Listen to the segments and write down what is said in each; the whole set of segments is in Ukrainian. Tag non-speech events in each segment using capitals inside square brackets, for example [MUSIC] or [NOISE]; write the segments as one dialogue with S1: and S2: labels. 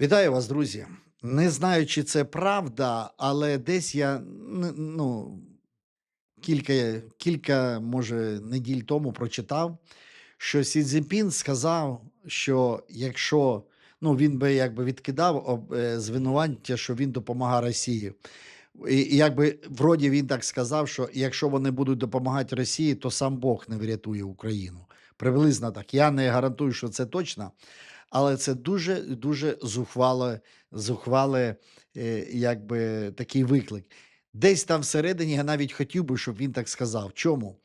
S1: Вітаю вас, друзі. Не знаю, чи це правда, але десь я ну, кілька, кілька, може, неділь тому прочитав, що Сі Цзіньпін сказав, що якщо ну, він би якби відкидав е, звинувачення, що він допомагає Росії. І якби вроді він так сказав, що якщо вони будуть допомагати Росії, то сам Бог не врятує Україну. Приблизно так. Я не гарантую, що це точно, але це дуже дуже зухвале, зухвале якби такий виклик. Десь там всередині я навіть хотів би, щоб він так сказав. Чому?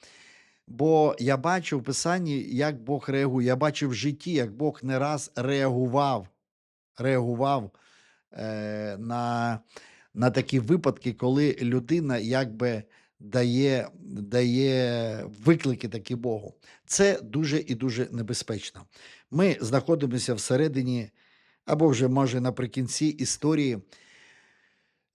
S1: Бо я бачу в писанні, як Бог реагує. Я бачив в житті, як Бог не раз реагував, реагував е, на, на такі випадки, коли людина якби дає, дає виклики такі Богу. Це дуже і дуже небезпечно. Ми знаходимося всередині, або вже може наприкінці історії.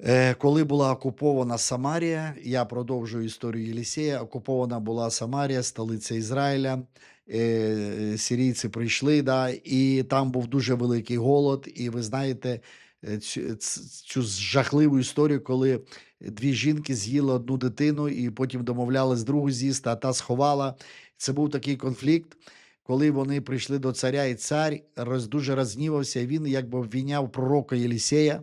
S1: Е, Коли була окупована Самарія, я продовжую історію Єлісея. Окупована була Самарія, столиця Ізраїля. Е, Сирійці прийшли, да, і там був дуже великий голод. І ви знаєте е, цю, цю жахливу історію, коли дві жінки з'їли одну дитину і потім домовлялись другу з'їсти, а та сховала. Це був такий конфлікт. Коли вони прийшли до царя, і цар роз, дуже рознівався, він якби обвіняв пророка Єлісея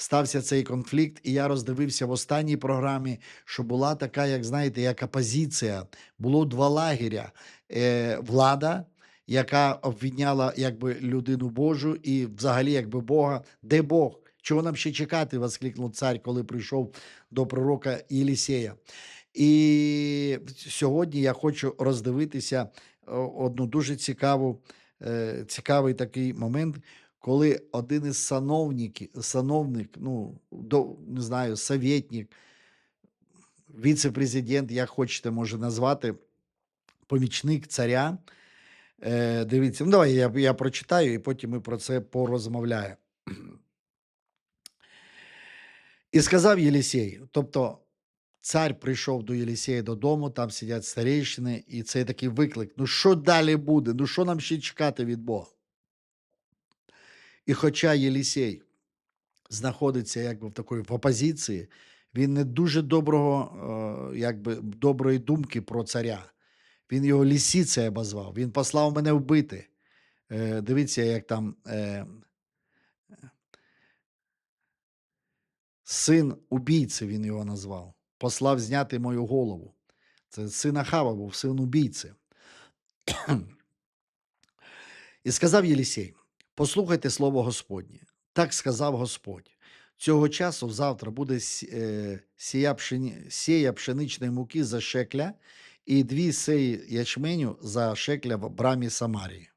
S1: стався цей конфлікт, і я роздивився в останній програмі, що була така, як знаєте, як опозиція. Було два лагеря. Е, влада, яка обвиняла якби людину Божу і взагалі якби Бога. Де Бог? Чого нам ще чекати? воскликнув цар, коли прийшов до пророка Єлісея. І сьогодні я хочу роздивитися одну дуже цікаву, е, цікавий такий момент, коли один із сановників, сановник, ну, до, не знаю, советник, віце-президент, як хочете, може назвати, помічник царя. Е, дивіться, ну давай я, я прочитаю, і потім ми про це порозмовляємо. [CLEARS THROAT] І сказав Єлісей, тобто цар прийшов до Єлісея додому, там сидять старейшини, і це такий виклик. Ну що далі буде? Ну що нам ще чекати від Бога? І хоча Єлісей знаходиться якби в такої в опозиції, він не дуже доброго, е, якби доброї думки про царя. Він його лісіцею обозвав. Він послав мене вбити. Е, Дивіться, як там е, син убійці він його назвав. Послав зняти мою голову. Це син Ахава був, син убійці. І сказав Єлісей: Послухайте слово Господнє. Так сказав Господь. Цього часу завтра буде е, сія, пшені, сія пшеничної муки за шекля і дві сеї ячменю за шекля в брамі Самарії.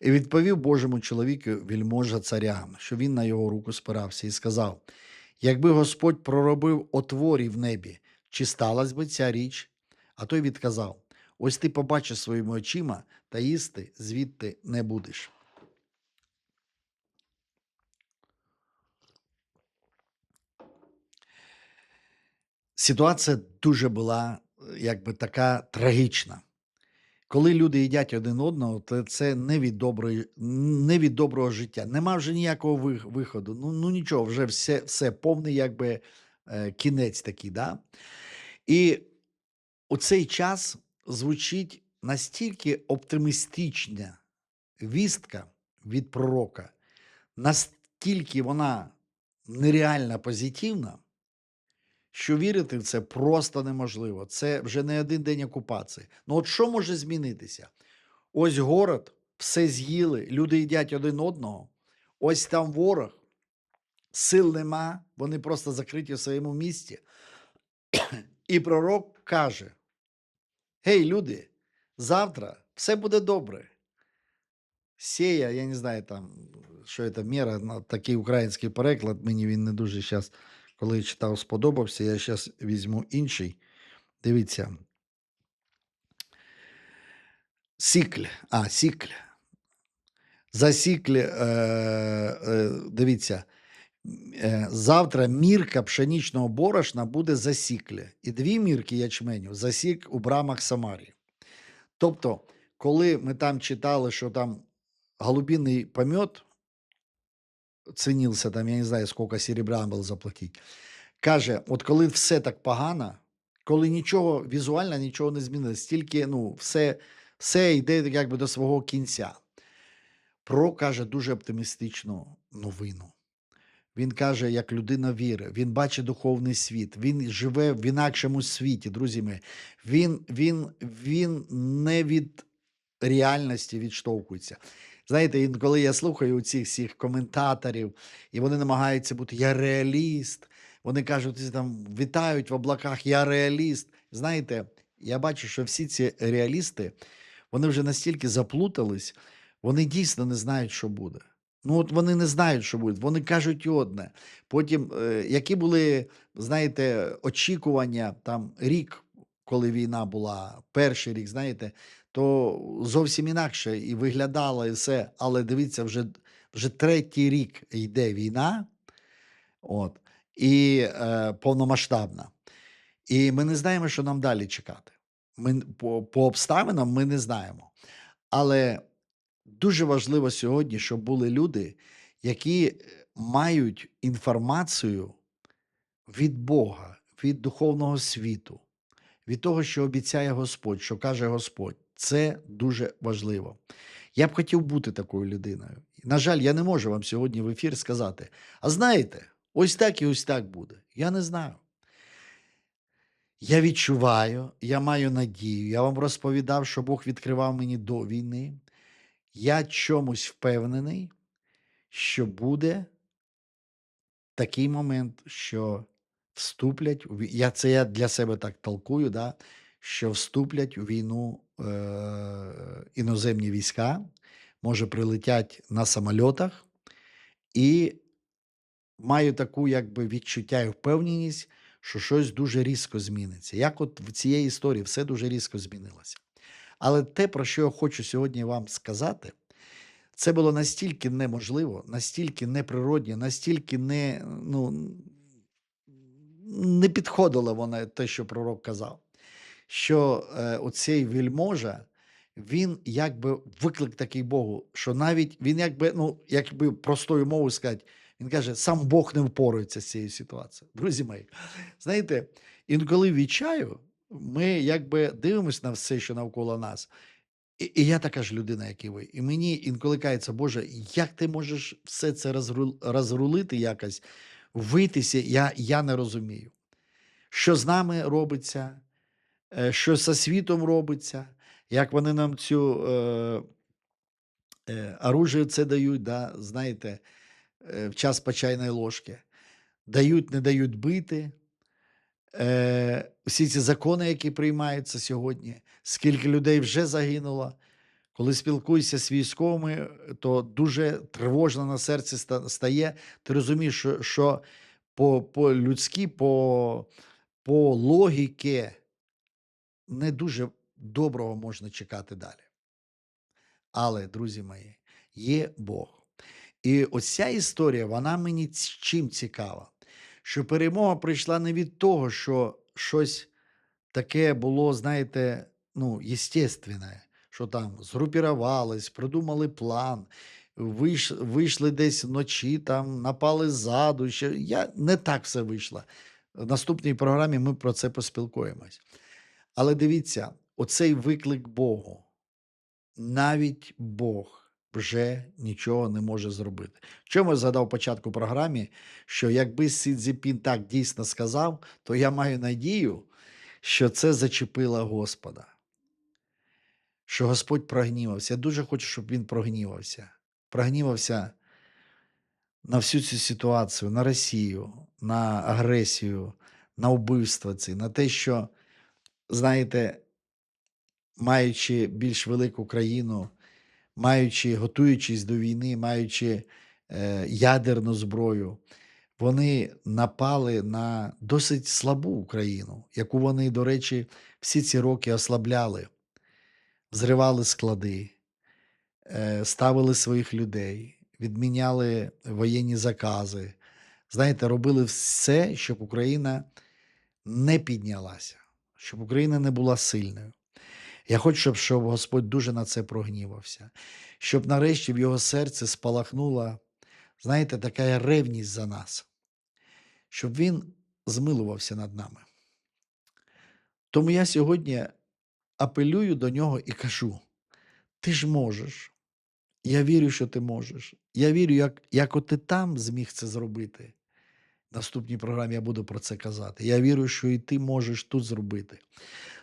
S1: І відповів Божому чоловіку вільможа царям, що він на його руку спирався, і сказав: Якби Господь проробив отворі в небі, чи сталася би ця річ? А той відказав: Ось ти побачиш своїми очима, та їсти звідти не будеш. Ситуація дуже була е, якби така трагічна. Коли люди їдять один одного, то це не від доброї, не від доброго життя. Нема вже ніякого ви- виходу. Ну, ну нічого, вже все, все повний якби е, кінець такий. Да? І у цей час звучить настільки оптимістична вістка від пророка, настільки вона нереально позитивна, що вірити в це просто неможливо. Це вже не один день окупації. Ну от що може змінитися? Ось город, все з'їли, люди їдять один одного. Ось там ворог, сил нема, вони просто закриті в своєму місті. І пророк каже: Гей, люди, завтра все буде добре. Сея, я не знаю там, що це мера, такий український переклад, мені він не дуже зараз, коли читав, сподобався. Я зараз візьму інший. Дивіться. Сікль. А, сікль. За сікль, е, е, дивіться, е, завтра мірка пшенічного борошна буде за сікль. І дві мірки ячменю за сік у брамах Самарії. Тобто, коли ми там читали, що там голубіний помет цінився там, я не знаю, скільки серебра було заплатити. Каже: от коли все так погано, коли нічого візуально нічого не змінилось, тільки ну, все, все йде якби до свого кінця. Про каже дуже оптимістичну новину. Він каже, як людина віри, він бачить духовний світ, він живе в інакшому світі, друзі мої. Він, він, він не від реальності відштовхується. Знаєте, інколи я слухаю цих всіх коментаторів, і вони намагаються бути я реаліст. Вони кажуть, там вітають в облаках, я реаліст. Знаєте, я бачу, що всі ці реалісти вони вже настільки заплутались, вони дійсно не знають, що буде. Ну, от вони не знають, що буде. Вони кажуть одне. Потім, е, які були, знаєте, очікування там рік, коли війна була, перший рік, знаєте, то зовсім інакше і виглядало, і все. Але дивіться, вже, вже третій рік йде війна, от, і е, повномасштабна. І ми не знаємо, що нам далі чекати. Ми, по, по обставинам ми не знаємо. Але дуже важливо сьогодні, щоб були люди, які мають інформацію від Бога, від духовного світу, від того, що обіцяє Господь, що каже Господь. Це дуже важливо. Я б хотів бути такою людиною. На жаль, я не можу вам сьогодні в ефір сказати: а знаєте, ось так і ось так буде. Я не знаю. Я відчуваю, я маю надію. Я вам розповідав, що Бог відкривав мені до війни. Я чомусь впевнений, що буде такий момент, що вступлять я це я для себе так толкую, да, що вступлять у війну іноземні війська, може прилетять на самольотах, і маю таку якби відчуття і впевненість, що щось дуже різко зміниться. Як от в цієї історії все дуже різко змінилося. Але те, про що я хочу сьогодні вам сказати, це було настільки неможливо, настільки неприродне, настільки не, ну, не підходило воно те, що пророк казав, що е, оцей вельможа, він якби виклик такий Богу, що навіть він якби, ну, якби простою мовою сказати, він каже, сам Бог не впорається з цією ситуацією. Друзі мої, знаєте, інколи відчаю, ми якби дивимося на все, що навколо нас. І, і я така ж людина, як і ви. І мені інколи кається, Боже, як ти можеш все це розру- розрулити якось, витися, я, я не розумію. Що з нами робиться, що зі світом робиться, як вони нам цю е, е, оружие це дають, да, знаєте, е, в час по ложки. Дають, не дають бити. Е, всі ці закони, які приймаються сьогодні, скільки людей вже загинуло. Коли спілкуєшся з військовими, то дуже тривожно на серці стає. Ти розумієш, що, що по, по людськи, по, по логіки не дуже доброго можна чекати далі. Але, друзі мої, є Бог. І оця історія, вона мені чим цікава, що перемога прийшла не від того, що щось таке було, знаєте, ну, естественне, що там згрупірувались, придумали план, вийш, вийшли десь вночі, там напали ззаду. Ще, я, не так все вийшло. В наступній програмі ми про це поспілкуємось. Але дивіться, оцей виклик Богу навіть Бог вже нічого не може зробити. Чому я згадав початку програмі, що якби Сі Цзіпін так дійсно сказав, то я маю надію, що це зачепило Господа. Що Господь прогнівався. Я дуже хочу, щоб він прогнівався. Прогнівався на всю цю ситуацію, на Росію, на агресію, на вбивство ці, на те, що, знаєте, маючи більш велику країну, маючи, готуючись до війни, маючи е, ядерну зброю, вони напали на досить слабу Україну, яку вони, до речі, всі ці роки ослабляли, зривали склади, е, ставили своїх людей, відміняли воєнні закази. Знаєте, робили все, щоб Україна не піднялася, щоб Україна не була сильною. Я хочу, щоб, Господь дуже на це прогнівався, щоб нарешті в його серці спалахнула знаєте, така ревність за нас, щоб Він змилувався над нами. Тому я сьогодні апелюю до нього і кажу: ти ж можеш. Я вірю, що ти можеш. Я вірю, як, як от ти там зміг це зробити. Наступній програмі я буду про це казати. Я вірю, що і ти можеш тут зробити.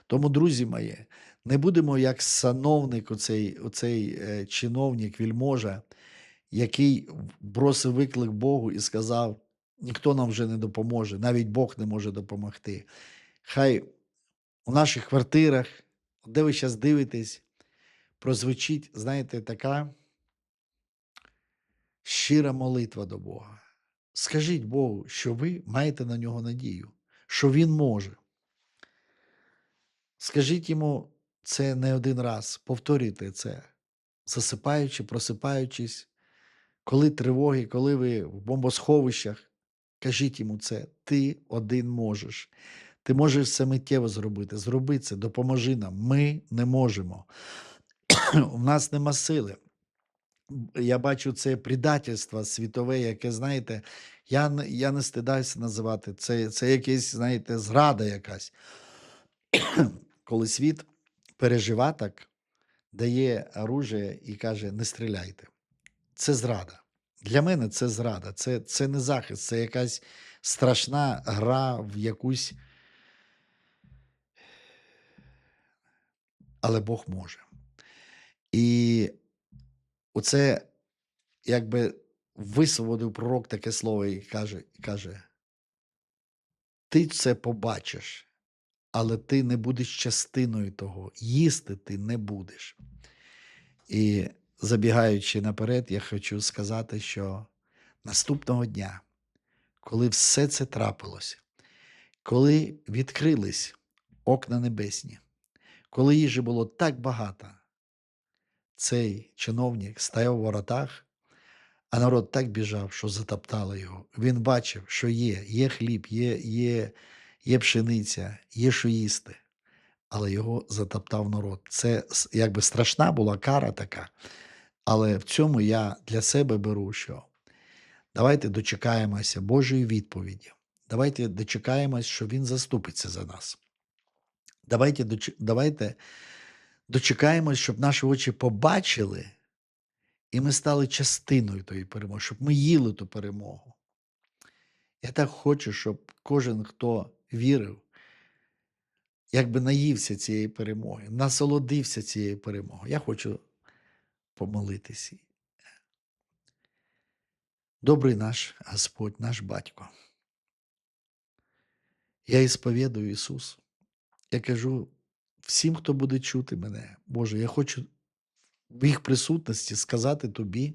S1: Тому, друзі мої, не будемо як сановник, оцей, оцей е, чиновник, вільможа, який бросив виклик Богу і сказав: ніхто нам вже не допоможе, навіть Бог не може допомогти. Хай у наших квартирах, де ви зараз дивитесь, прозвучить, знаєте, така щира молитва до Бога. Скажіть Богу, що ви маєте на нього надію, що Він може. Скажіть йому це не один раз, повторюйте це, засипаючи, просипаючись, коли тривоги, коли ви в бомбосховищах, кажіть йому це, ти один можеш. Ти можеш це миттєво зробити. Зроби це, допоможи нам. Ми не можемо. [CLEARS THROAT] У нас нема сили. Я бачу це предательство світове, яке, знаєте, я, я не стидаюся називати. Це, це якесь, знаєте, зрада якась. Коли світ пережива так, дає оружие і каже: не стріляйте. Це зрада. Для мене це зрада, це, це не захист, це якась страшна гра в якусь. Але Бог може. І оце якби висвободив пророк таке слово і каже, каже: Ти це побачиш, але ти не будеш частиною того. Їсти ти не будеш. І забігаючи наперед, я хочу сказати, що наступного дня, коли все це трапилося, коли відкрились окна небесні, коли їжі було так багато, цей чиновник стояв у воротах, а народ так біжав, що затоптали його. Він бачив, що є, є хліб, є, є, є пшениця, є що їсти. Але його затоптав народ. Це якби страшна була кара така. Але в цьому я для себе беру, що давайте дочекаємося Божої відповіді. Давайте дочекаємось, що Він заступиться за нас. Давайте, давайте дочекаємось, щоб наші очі побачили, і ми стали частиною тої перемоги, щоб ми їли ту перемогу. Я так хочу, щоб кожен, хто вірив, якби наївся цієї перемоги, насолодився цією перемогою. Я хочу помолитися. Добрий наш Господь, наш Батько. Я ісповідую Ісус. Я кажу всім, хто буде чути мене, Боже, я хочу в їх присутності сказати тобі,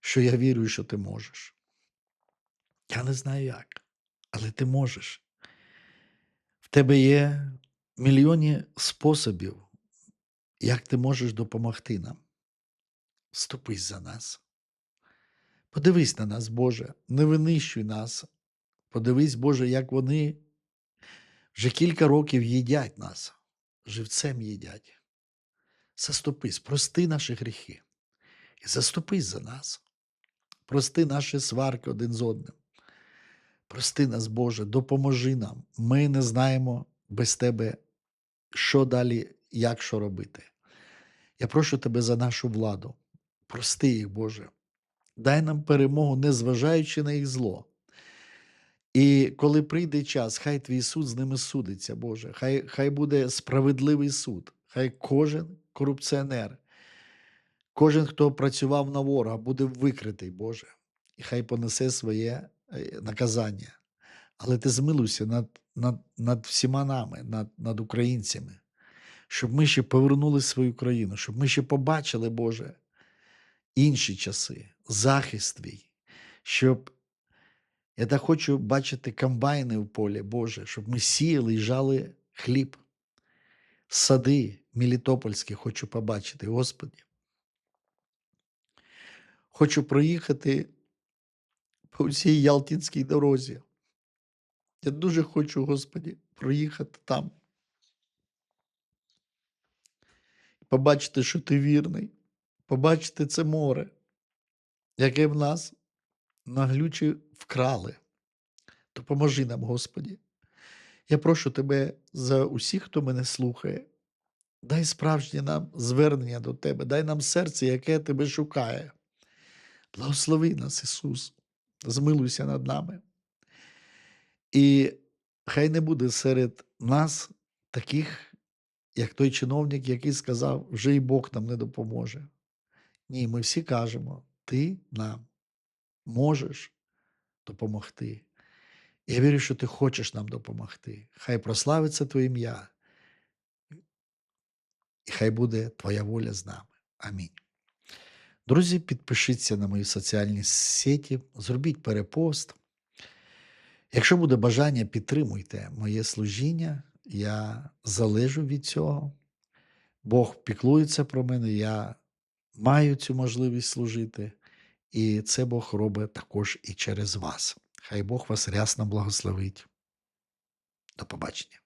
S1: що я вірю, що ти можеш. Я не знаю як, але ти можеш. В тебе є мільйони способів, як ти можеш допомогти нам. Вступись за нас. Подивись на нас, Боже, не винищуй нас. Подивись, Боже, як вони вже кілька років їдять нас, живцем їдять. Заступись, прости наші гріхи і заступись за нас. Прости наші сварки один з одним. Прости нас, Боже, допоможи нам. Ми не знаємо без Тебе, що далі, як що робити. Я прошу Тебе за нашу владу. Прости їх, Боже. Дай нам перемогу, незважаючи на їх зло. І коли прийде час, хай твій суд з ними судиться, Боже. Хай, хай буде справедливий суд. Хай кожен корупціонер, кожен, хто працював на ворога, буде викритий, Боже. І хай понесе своє е, наказання. Але ти змилуйся над, над, над всіма нами, над, над українцями, щоб ми ще повернули свою країну, щоб ми ще побачили, Боже, інші часи, захист твій, щоб я так хочу бачити комбайни в полі, Боже, щоб ми сіяли і жали хліб. Сади Мелітопольські хочу побачити, Господі. Хочу проїхати по цій Ялтинській дорозі. Я дуже хочу, Господі, проїхати там. Побачити, що ти вірний, побачити це море, яке в нас наглючі вкрали. Допоможи нам, Господі. Я прошу Тебе за усіх, хто мене слухає. Дай справжнє нам звернення до Тебе, дай нам серце, яке Тебе шукає. Благослови нас, Ісус, змилуйся над нами. І хай не буде серед нас таких, як той чиновник, який сказав, вже і Бог нам не допоможе. Ні, ми всі кажемо, ти нам можеш допомогти. Я вірю, що ти хочеш нам допомогти. Хай прославиться Твоє ім'я, і хай буде Твоя воля з нами. Амінь. Друзі, підпишіться на мої соціальні сеті, зробіть перепост. Якщо буде бажання, підтримуйте моє служіння. Я залежу від цього. Бог піклується про мене, я маю цю можливість служити, і це Бог робить також і через вас. Хай Бог вас рясно благословить. До побачення.